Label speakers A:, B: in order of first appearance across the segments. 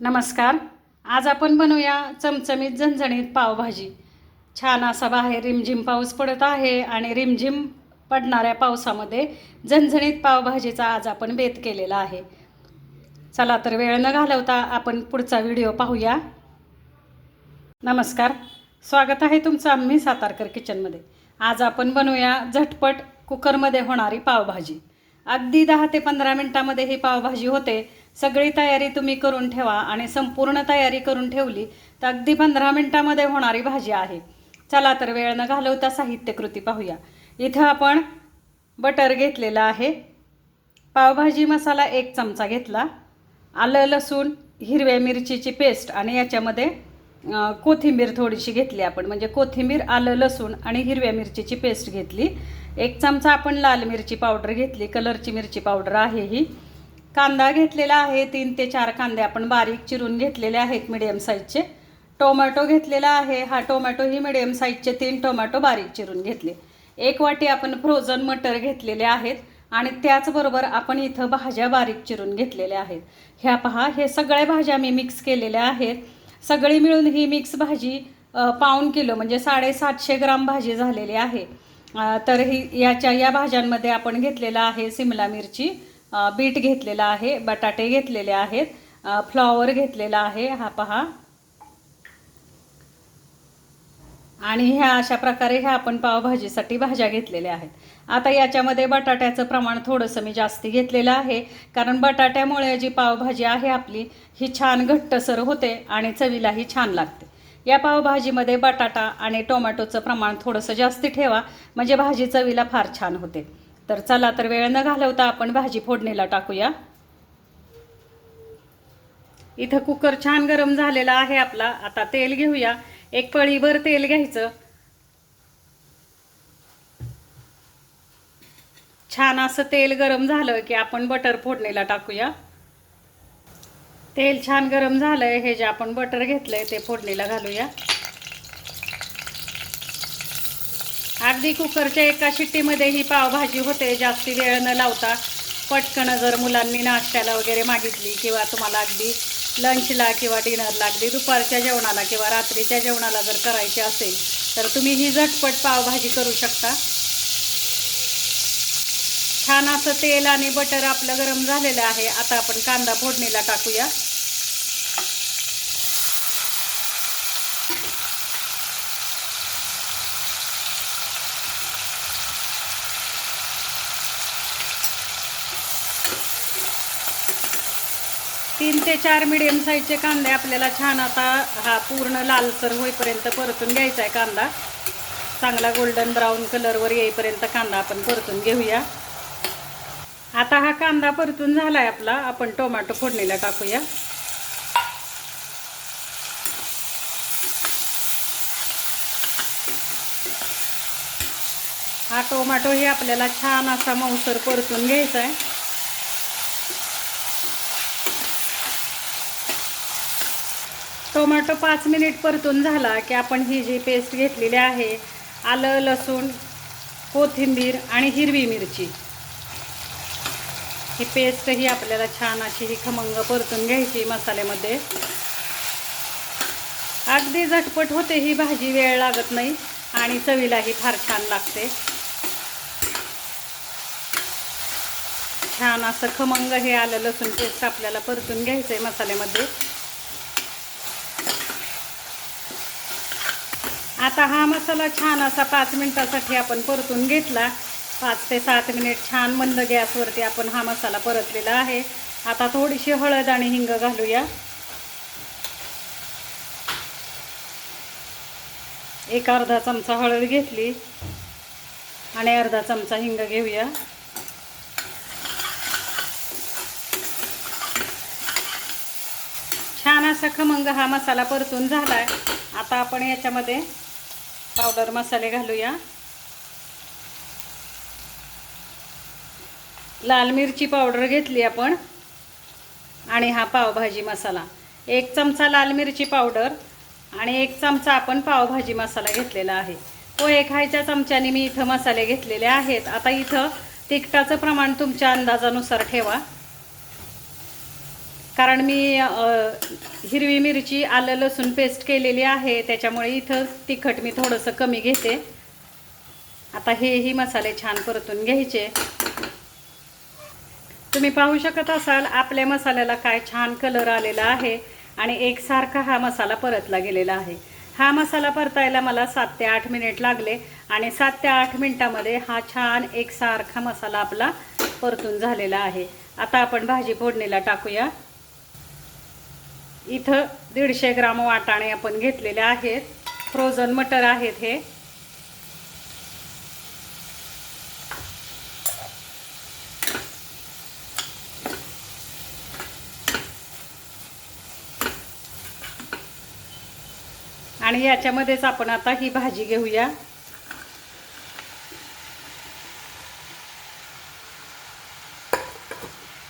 A: नमस्कार. आज आपण बनवूया चमचमीत झणझणीत पावभाजी. छान असा बाहेर रिमझिम पाऊस पडत आहे आणि रिमझिम पडणाऱ्या पावसामध्ये झणझणीत पावभाजीचा आज आपण बेत केलेला आहे. चला तर वेळ न घालवता आपण पुढचा व्हिडिओ पाहूया. नमस्कार. स्वागत आहे तुमचं आम्ही सातारकर किचनमध्ये. आज आपण बनवूया झटपट कुकरमध्ये होणारी पावभाजी. अगदी दहा ते पंधरा मिनटामध्ये ही पावभाजी होते. सगळी तयारी तुम्ही करून ठेवा आणि संपूर्ण तयारी करून ठेवली तर अगदी पंधरा मिनटामध्ये होणारी भाजी आहे. चला तर वेळ न घालवता साहित्य कृती पाहूया. इथं आपण बटर घेतलेलं आहे. पावभाजी मसाला एक चमचा घेतला. आलं लसूण हिरव्या मिरचीची पेस्ट आणि याच्यामध्ये कोथिंबीर थोडीशी घेतली आपण. म्हणजे कोथिंबीर आलं लसूण आणि हिरव्या मिरचीची पेस्ट घेतली. एक चमचा आपण लाल मिरची पावडर घेतली. कलरची मिरची पावडर आहे ही. कांदा घेतलेला आहे तीन ते चार कांदे. आपण बारीक चिरून घेतलेले आहेत मिडियम साईजचे टोमॅटो घेतलेला आहे हा टोमॅटो ही मिडियम साईजचे तीन टोमॅटो बारीक चिरून घेतले. एक वाटी आपण फ्रोझन मटर घेतलेले आहेत आणि त्याचबरोबर आपण इथं भाज्या बारीक चिरून घेतलेल्या आहेत. ह्या पहा हे सगळ्या भाज्या मी मिक्स केलेल्या आहेत. सगळी मिळून ही मिक्स भाजी पाऊण किलो म्हणजे साडेसातशे ग्राम भाजी झालेली आहे. तर ही याच्या या भाज्यांमध्ये आपण घेतलेला आहे सिमला मिरची. बीट घेतलेला आहे बटाटे घेतलेले आहेत फ्लॉवर घेतलेला आहे हा पहा. आणि ह्या अशा प्रकारे ह्या आपण पावभाजीसाठी भाज्या घेतलेल्या आहेत. आता याच्यामध्ये बटाट्याचं प्रमाण थोडंसं मी जास्ती घेतलेलं आहे कारण बटाट्यामुळे जी पावभाजी आहे आपली ही छान घट्टसर होते आणि चवीलाही छान लागते. या पावभाजीमध्ये बटाटा आणि टोमॅटोचं प्रमाण थोडंसं जास्ती ठेवा म्हणजे भाजी चवीला फार छान होते. तर चला तर वेळ न घालवता आपण भाजी फोडणीला टाकूया. इथं कुकर छान गरम झालेला आहे आपला. आता तेल घेऊया. एक पळीभर तेल घ्यायचं. छान असं तेल गरम झालं की आपण बटर फोडणीला टाकूया. तेल छान गरम झालंय. हे जे आपण बटर घेतलंय ते फोडणीला घालूया. अगदी कुकरच्या एका शिट्टीमध्ये ही पावभाजी होते जास्ती वेळ न लावता. पटकन जर मुलांनी नाश्त्याला वगैरे मागितली किंवा तुम्हाला अगदी लंचला किंवा डिनरला अगदी दुपारच्या जेवणाला किंवा रात्रीच्या जेवणाला जर करायची असेल तर तुम्ही ही झटपट पावभाजी करू शकता. छान असं तेल आणि बटर आपलं गरम झालेलं आहे. आता आपण कांदा फोडणीला टाकूया तीन ते चार मिडियम साईजचे कांदे आपल्याला छान आता हा पूर्ण लालसर होईपर्यंत परतून घ्यायचा आहे कांदा. चांगला गोल्डन ब्राऊन कलरवर येईपर्यंत कांदा आपण परतून घेऊया. आता हा कांदा परतून झाला आहे आपला. आपण टोमॅटो फोडणीला टाकूया. हा टोमॅटो हे आपल्याला छान असा मऊसर परतून घ्यायचा आहे. टोमॅटो पाच मिनिट परतून झाला की आपण ही जी पेस्ट घेतलेली आहे आलं लसूण कोथिंबीर आणि हिरवी मिरची. ही पेस्ट ही आपल्याला छान अशी ही खमंग परतून घ्यायची मसाल्यामध्ये. अगदी झटपट होते ही भाजी वेळ लागत नाही आणि चवीलाही फार छान लागते. छान असं खमंग हे आलं लसूण पेस्ट आपल्याला परतून घ्यायचं आहे मसाल्यामध्ये. आता हा मसाला छान असा पाच मिनिटासाठी आपण परतून घेतला. पाच ते सात मिनिट छान मंद गॅसवरती आपण हा मसाला परतलेला आहे. आता थोडीशी हळद आणि हिंग घालूया. एक अर्धा चमचा हळद घेतली आणि अर्धा चमचा हिंग घेऊया. छान असा खमंग हा मसाला परतून झाला आहे आता आपण याच्यामध्ये पावडर मसाले घालूया. लाल मिरची पावडर घेतली आपण आणि हा पावभाजी मसाला. एक चमचा लाल मिरची पावडर आणि एक चमचा आपण पावभाजी मसाला घेतलेला आहे. पोहे खायच्या चमच्याने मी इथं मसाले घेतलेले आहेत. आता इथं तिखटाचं प्रमाण तुमच्या अंदाजानुसार ठेवा. कारण मी हिरवी मिरची आलं लसूण पेस्ट केलेली आहे त्याच्यामुळे इथं तिखट मी थोडंसं कमी घेते. आता हेही मसाले छान परतून घ्यायचे. तुम्ही पाहू शकत असाल आपल्या मसाल्याला काय छान कलर आलेला आहे आणि एकसारखा हा मसाला परतला गेलेला आहे. हा मसाला परतायला मला सात ते आठ मिनिट लागले आणि सात ते आठ मिनिटामध्ये हा छान एकसारखा मसाला आपला परतून झालेला आहे. आता आपण भाजी फोडणीला टाकूया. इथं दीडशे ग्राम वाटाणे आपण घेतलेले आहेत. फ्रोझन मटर आहेत हे. आणि याच्यामध्येच आपण आता ही भाजी घेऊया.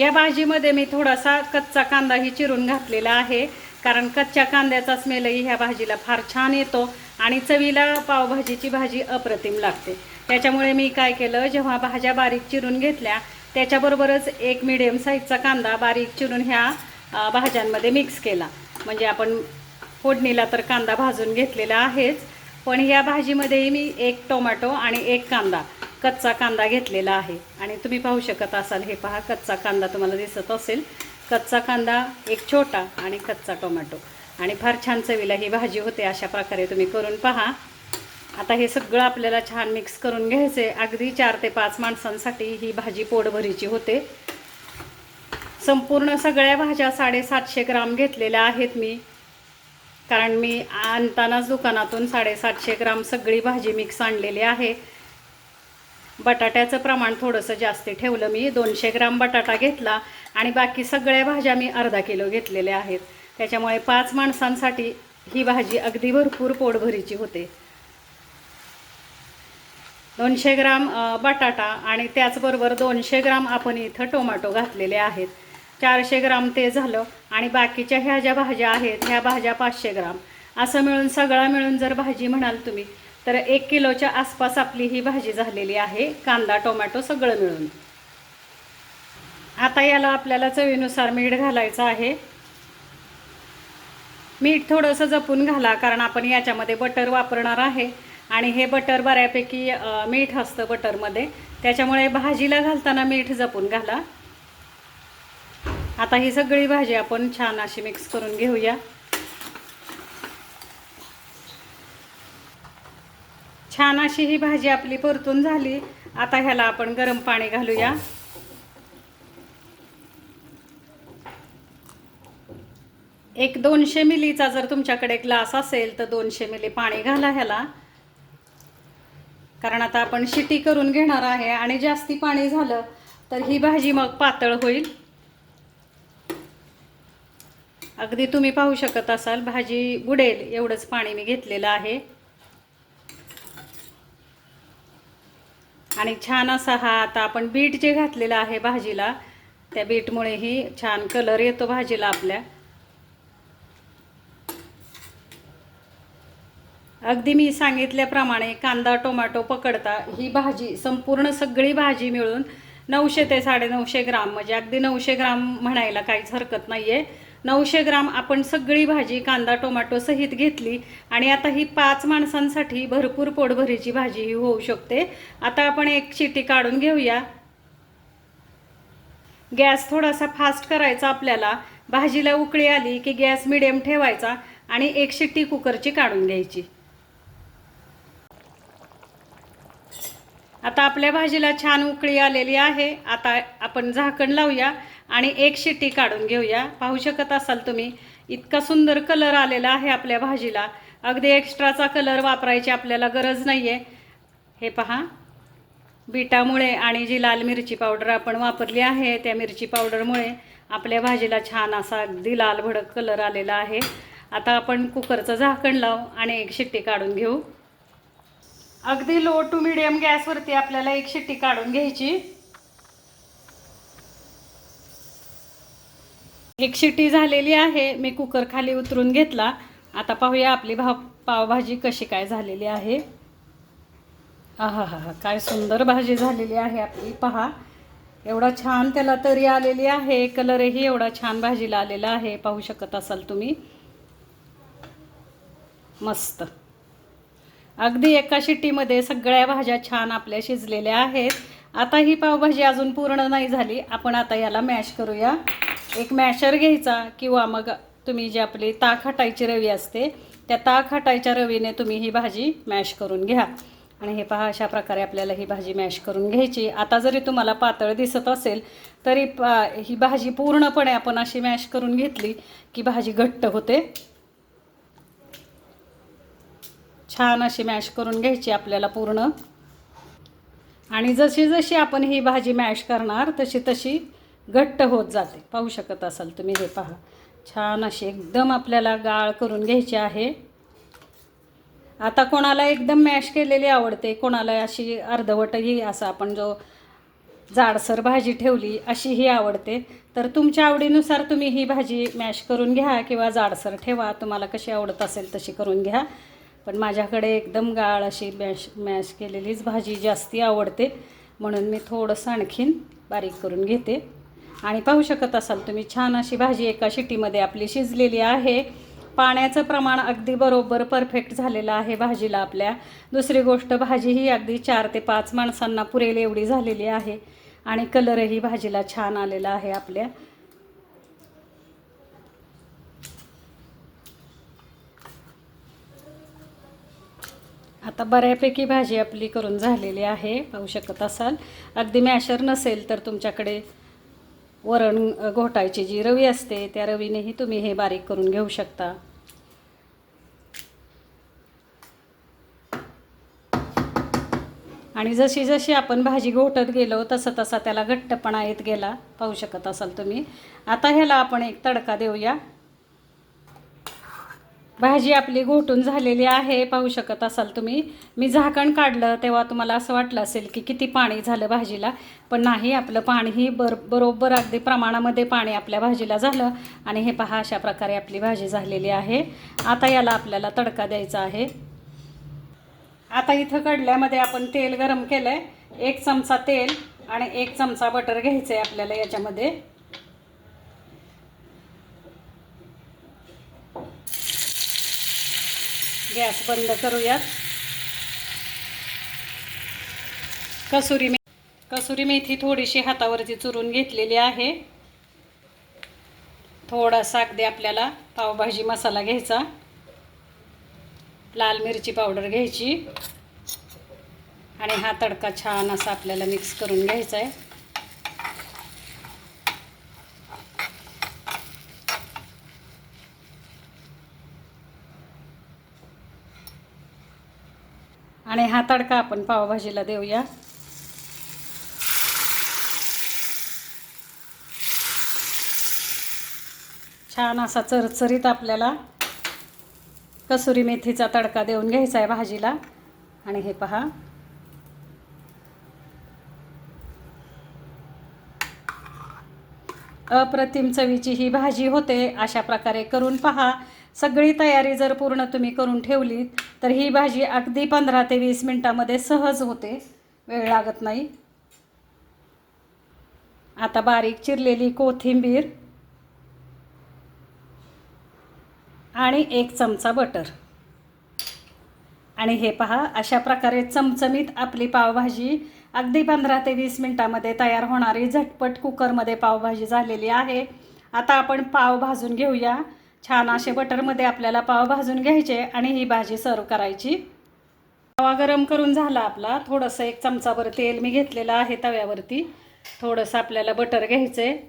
A: या भाजीमध्ये मी थोडासा कच्चा कांदाही चिरून घातलेला आहे. कारण कच्च्या कांद्याचा स्मेलही ह्या भाजीला फार छान येतो आणि चवीला पावभाजीची भाजी अप्रतिम लागते. त्याच्यामुळे मी काय केलं जेव्हा भाज्या बारीक चिरून घेतल्या त्याच्याबरोबरच एक मिडियम साईजचा कांदा बारीक चिरून ह्या भाज्यांमध्ये मिक्स केला. म्हणजे आपण फोडणीला तर कांदा भाजून घेतलेला आहेच पण ह्या भाजीमध्येही मी एक टोमॅटो आणि एक कांदा कच्चा कांदा घेतलेला आहे. आणि तुम्ही पाहू शकत असाल हे पहा कच्चा कांदा तुम्हाला दिसत असेल. कच्चा कांदा एक छोटा आणि कच्चा टोमॅटो. आणि फार छान चवीला ही भाजी होते अशा प्रकारे तुम्ही करून पहा. आता हे सगळं आपल्याला छान मिक्स करून घ्यायचे अगदी चार ते पाच माणसांसाठी ही भाजी पोटभरीची होते. संपूर्ण सगळ्या भाज्या साडेसातशे ग्राम घेतलेल्या आहेत मी. कारण मी आणतानाच दुकानातून साडेसातशे ग्राम सगळी भाजी मिक्स आणलेली आहे. बटाट्याचं प्रमाण थोडंसं जास्ती ठेवलं मी. दोनशे ग्राम बटाटा घेतला आणि बाकी सगळ्या भाज्या मी अर्धा किलो घेतलेल्या आहेत. त्याच्यामुळे पाच माणसांसाठी ही भाजी अगदी भरपूर पोटभरीची होते. दोनशे ग्राम बटाटा आणि त्याचबरोबर दोनशे ग्राम आपण इथं टोमॅटो घातलेले आहेत. चारशे ग्राम ते झालं आणि बाकीच्या ह्या ज्या भाज्या आहेत ह्या भाज्या पाचशे ग्राम. असं मिळून सगळा मिळून जर भाजी म्हणाल तुम्ही तर एक किलोच्या आसपास आपली ही भाजी झालेली आहे कांदा टोमॅटो सगळं मिळून. आता याला आपल्याला चवीनुसार मीठ घालायचं आहे. मीठ थोडंसं जपून घाला कारण आपण याच्यामध्ये बटर वापरणार आहे. आणि हे बटर बऱ्यापैकी मीठ असतं बटरमध्ये. त्याच्यामुळे भाजीला घालताना मीठ जपून घाला. आता ही सगळी भाजी आपण छान अशी मिक्स करून घेऊया. छान अशी ही भाजी आपली परतून झाली. आता ह्याला आपण गरम पाणी घालूया. एक दोनशे मिलीचा जर तुमच्याकडे ग्लास असेल तर दोनशे मिली पाणी घाला ह्याला. कारण आता आपण शिटी करून घेणार आहे आणि जास्ती पाणी झालं तर ही भाजी मग पातळ होईल. अगदी तुम्ही पाहू शकत असाल भाजी बुडेल एवढंच पाणी मी घेतलेलं आहे. आणि छान असा हा आता आपण बीट जे घातलेलं आहे भाजीला त्या बीटमुळेही छान कलर येतो भाजीला आपल्या. अगदी मी सांगितल्याप्रमाणे कांदा टोमॅटो पकडता ही भाजी संपूर्ण सगळी भाजी मिळून नऊशे ते साडेनऊशे ग्राम म्हणजे अगदी नऊशे ग्राम म्हणायला काहीच हरकत नाही आहे नऊशे ग्राम आपण सगळी भाजी कांदा टोमॅटो सहित घेतली आणि आता ही पाच माणसांसाठी भरपूर पोटभरीची भाजी ही होऊ शकते. आता आपण एक चिटी काढून घेऊया. गॅस थोडासा फास्ट करायचा आपल्याला. भाजीला उकळी आली की गॅस मिडियम ठेवायचा आणि एक शिट्टी कुकरची काढून घ्यायची. आता आपल्या भाजीला छान उकळी आलेली आहे. आता आपण झाकण लावूया. आणि एक शिट्टी काढून घेऊया. पाहू शकत असाल तुम्ही इतका सुंदर कलर आलेला आहे आपल्या भाजीला. अगदी एक्स्ट्राचा कलर वापरायची आपल्याला गरज नाही आहे हे पहा. बीटामुळे आणि जी लाल मिरची पावडर आपण वापरली आहे त्या मिरची पावडरमुळे आपल्या भाजीला छान असा अगदी लाल भडक कलर आलेला आहे. आता आपण कुकरचं झाकण लावू आणि एक शिट्टी काढून घेऊ. अगदी लो टू मिडियम गॅसवरती आपल्याला एक शिट्टी काढून घ्यायची. एक शिट्टी झालेली आहे. मी कुकर खाली उतरून घेतला. आता पाहूया आपली भाव पावभाजी कशी काय झालेली आहे. आहा हा हा काय सुंदर भाजी झालेली आहे आपली. पहा एवढा छान त्याला तरी आलेली आहे. कलरही एवढा छान भाजीला आलेला आहे. पाहू शकत असाल तुम्ही. मस्त. अगदी एका शिट्टीमध्ये सगळ्या भाज्या छान आपल्या शिजलेल्या आहेत. आता ही पावभाजी अजून पूर्ण नाही झाली. आपण आता याला मॅश करूया. एक मॅशर घ्यायचा किंवा मग तुम्ही जी आपली ताक हटायची रवी असते त्या ताक हटायच्या रवीने तुम्ही ही भाजी मॅश करून घ्या. आणि हे पहा अशा प्रकारे आपल्याला ही भाजी मॅश करून घ्यायची. आता जरी तुम्हाला पातळ दिसत असेल तरी पा ही भाजी पूर्णपणे आपण अशी मॅश करून घेतली की भाजी घट्ट होते. छान अशी मॅश करून घ्यायची आपल्याला पूर्ण. आणि जशी जशी आपण ही भाजी मॅश करणार तशी तशी घट्ट होत जाते. पाहू शकत असाल तुम्ही हे पहा. छान अशी एकदम आपल्याला गाळ करून घ्यायची आहे. आता कोणाला एकदम मॅश केलेली आवडते कोणाला अशी अर्धवटही असं आपण जो जाडसर भाजी ठेवली अशी ही आवडते. तर तुमच्या आवडीनुसार तुम्ही ही भाजी मॅश करून घ्या किंवा जाडसर ठेवा. तुम्हाला कशी आवडत असेल तशी करून घ्या. पण माझ्याकडे एकदम गाळ अशी मॅश मॅश केलेलीच भाजी जास्ती आवडते. म्हणून मी थोडंसं आणखीन बारीक करून घेते. आणि पाहू शकत असाल तुम्ही छान अशी भाजी एका शिटीमध्ये आपली शिजलेली आहे. पाण्याचं प्रमाण अगदी बरोबर परफेक्ट झालेलं आहे भाजीला आपल्या. दुसरी गोष्ट भाजी ही अगदी चार ते पाच माणसांना पुरेल एवढी झालेली आहे. आणि कलरही भाजीला छान आलेला आहे आपल्या. आता बऱ्यापैकी भाजी आपली करून झालेली आहे पाहू शकत असाल. अगदी मॅशर नसेल तर तुमच्याकडे वरण घोटायची जी रवी असते त्या रवीनेही तुम्ही हे बारीक करून घेऊ शकता. आणि जशी जशी आपण भाजी घोटत गेलो तसं तसा त्याला घट्टपणा येत गेला. पाहू शकत असाल तुम्ही. आता ह्याला आपण एक तडका देऊया. भाजी आपली घोटून झालेली आहे पाहू शकत असाल तुम्ही. मी झाकण काढलं तेव्हा तुम्हाला असं वाटलं असेल की किती पाणी झालं भाजीला पण नाही आपलं पाणीही बर बरोबर अगदी प्रमाणामध्ये पाणी आपल्या भाजीला झालं आणि हे पहा अशा प्रकारे आपली भाजी झालेली आहे. आता याला आपल्याला तडका द्यायचा आहे. आता इथं कडल्यामध्ये आपण तेल गरम केलं आहे एक चमचा तेल आणि एक चमचा बटर घ्यायचं आहे आपल्याला याच्यामध्ये. गॅस बंद करूयात. कसुरी मे कसुरी मेथी थोडीशी हातावरती चुरून घेतलेली आहे. थोडासा अगदी आपल्याला पावभाजी मसाला घ्यायचा. लाल मिरची पावडर घ्यायची. आणि हा तडका छान असा आपल्याला मिक्स करून घ्यायचा आहे. आणि हा तडका आपण पावभाजीला देऊया. छान असा चरचरीत आपल्याला कसुरी मेथीचा तडका देऊन घ्यायचा आहे भाजीला. आणि हे पहा. अप्रतिम चवीची ही भाजी होते. अशा प्रकारे करून पहा. सगळी तयारी जर पूर्ण तुम्ही करून ठेवली तर ही भाजी अगदी पंधरा ते वीस मिनटामध्ये सहज होते. वेळ लागत नाही. आता बारीक चिरलेली कोथिंबीर आणि एक चमचा बटर. आणि हे पहा अशा प्रकारे चमचमीत आपली पावभाजी अगदी पंधरा ते वीस मिनटामध्ये तयार होणारी झटपट कुकरमध्ये पावभाजी झालेली आहे. आता आपण पाव भाजून घेऊया. छान असे बटरमध्ये आपल्याला पाव भाजून घ्यायचे आणि ही भाजी सर्व करायची. तवा गरम करून झाला आपला. थोडंसं एक चमचाभर तेल मी घेतलेलं आहे तव्यावरती. थोडंसं आपल्याला बटर घ्यायचं. आहे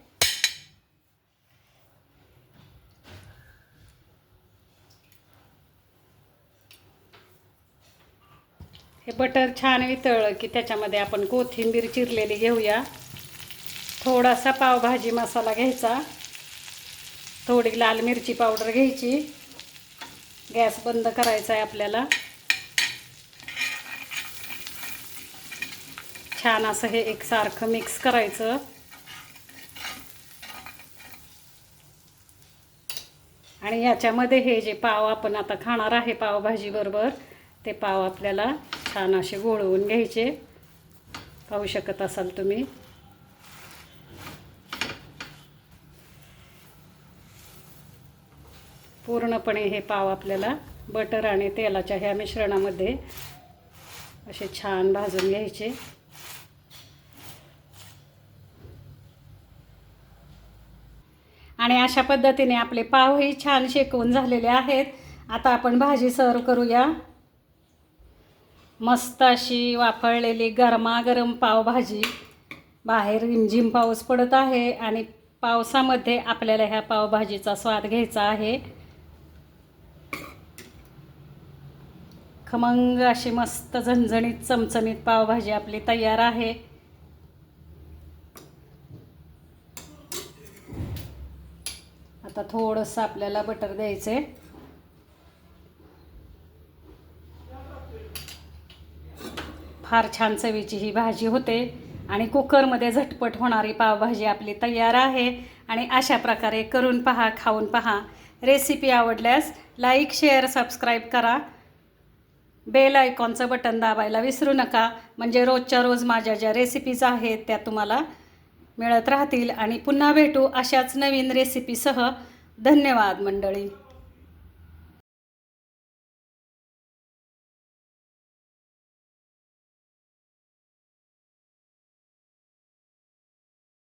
A: हे बटर छान वितळलं की त्याच्यामध्ये आपण कोथिंबीर चिरलेली घेऊया. थोडासा पावभाजी मसाला घ्यायचा. थोडी लाल मिरची पावडर घ्यायची. गॅस बंद करायचा आहे आपल्याला. छान असं हे एकसारखं मिक्स करायचं. आणि याच्यामध्ये हे जे पाव आपण आता खाणार आहे पावभाजीबरोबर ते पाव आपल्याला छान असे गोळवून घ्यायचे. पाहू शकत असाल तुम्ही. पूर्णपणे हे पाव आपल्याला बटर आणि तेलाच्या ह्या मिश्रणामध्ये असे छान भाजून घ्यायचे. आणि अशा पद्धतीने आपले पावही छान शेकवून झालेले आहेत. आता आपण भाजी सर्व करूया. मस्त अशी वाफळलेली गरमागरम पावभाजी बाहेर रिमझिम पाऊस पडत आहे आणि पावसामध्ये आपल्याला ह्या पावभाजीचा स्वाद घ्यायचा आहे. खमंग अशी मस्त झणझणीत चमचमीत पावभाजी आपली तयार आहे. आता थोडंसं आपल्याला बटर द्यायचं आहे फार छान चवीची ही भाजी होते आणि कुकरमध्ये झटपट होणारी पावभाजी आपली तयार आहे. आणि अशा प्रकारे करून पहा खाऊन पहा. रेसिपी आवडल्यास लाईक शेअर सबस्क्राईब करा. बेल आयकॉनचं बटन दाबायला विसरू नका. म्हणजे रोजच्या रोज माझ्या ज्या रेसिपीज आहेत त्या तुम्हाला मिळत राहतील. आणि पुन्हा भेटू अशाच नवीन रेसिपीसह धन्यवाद मंडळी.